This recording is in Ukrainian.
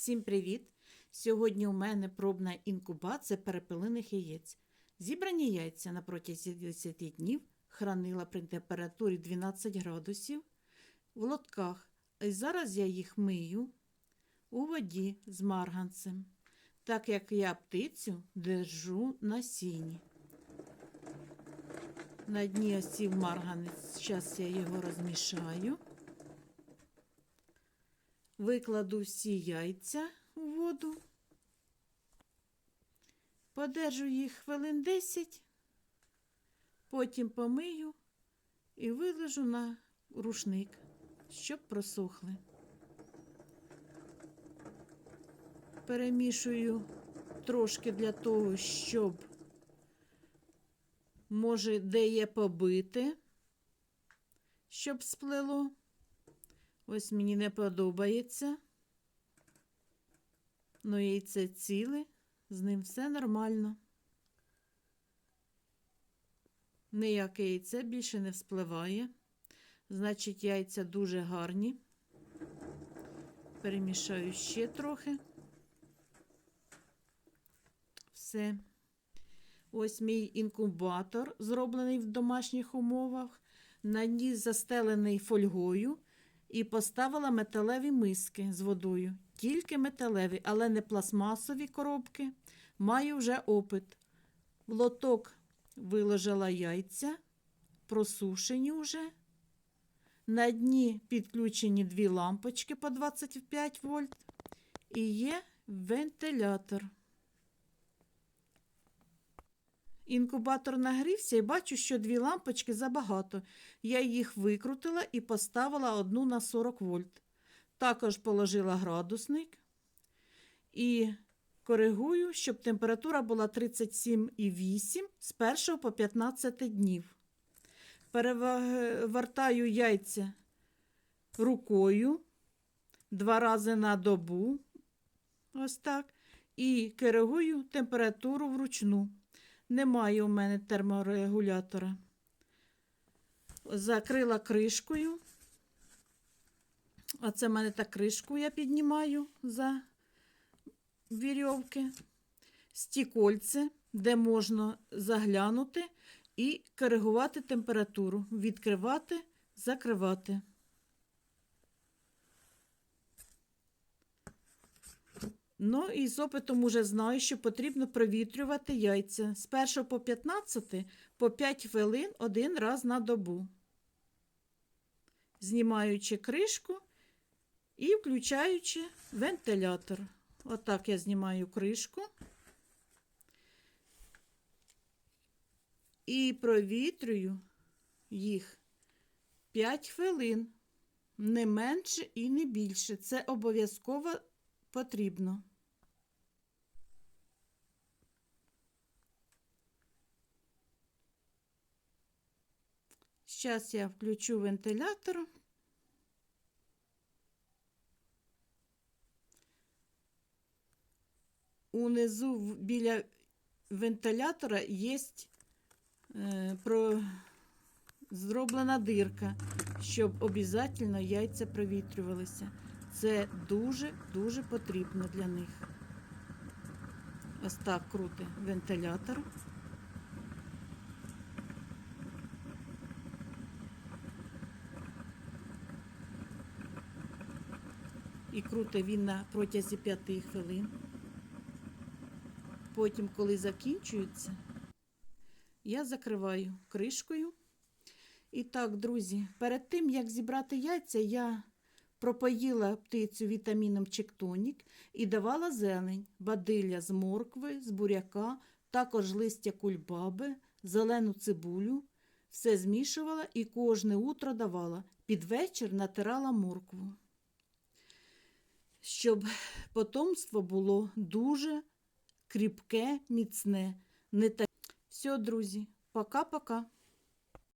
Всім привіт! Сьогодні у мене пробна інкубація перепелиних яєць. Зібрані яйця на протязі 10 днів хранила при температурі 12 градусів в лотках. І зараз я їх мию у воді з марганцем, так як я птицю держу на сіні. На дні осів марганець, зараз я його розмішаю. Викладу всі яйця у воду, подержу їх хвилин 10, потім помию і виложу на рушник, щоб просохли. Перемішую трошки для того, щоб, може, де є побите, щоб сплело. Ось мені не подобається. Ну, яйце ціле, з ним все нормально. Ніяке яйце більше не вспливає. Значить, яйця дуже гарні. Перемішаю ще трохи. Все. Ось мій інкубатор, зроблений в домашніх умовах. На ній застелений фольгою і поставила металеві миски з водою. Тільки металеві, але не пластмасові коробки. Маю вже опит. В лоток виложила яйця, просушені вже. На дні підключені дві лампочки по 25 вольт. І є вентилятор. Інкубатор нагрівся і бачу, що дві лампочки забагато. Я їх викрутила і поставила одну на 40 вольт. Також положила градусник і коригую, щоб температура була 37,8 з 1 по 15 днів. Перевертаю яйця рукою два рази на добу. Ось так. І коригую температуру вручну. Немає у мене терморегулятора. Закрила кришкою. Оце в мене так кришку я піднімаю за вірьовки. Стікольце, де можна заглянути і коригувати температуру. Відкривати, закривати. Ну і з опитом уже знаю, що потрібно провітрювати яйця з 1 по 15 по 5 хвилин один раз на добу. Знімаючи кришку і включаючи вентилятор. Отак я знімаю кришку і провітрюю їх 5 хвилин, не менше і не більше. Це обов'язково потрібно. Зараз я включу вентилятор. Унизу біля вентилятора є е, про... зроблена дирка, щоб обов'язково яйця провітрювалися. Це дуже-дуже потрібно для них. Ось так крути вентилятор. І круте він на протязі 5 хвилин. Потім, коли закінчується, я закриваю кришкою. І так, друзі, перед тим, як зібрати яйця, я пропоїла птицю вітаміном Чектонік і давала зелень, бадилля з моркви, з буряка, також листя кульбаби, зелену цибулю. Все змішувала і кожне утро давала. Під вечір натирала моркву. Щоб потомство було дуже кріпке, міцне. Не так. Все, друзі, пока-пока.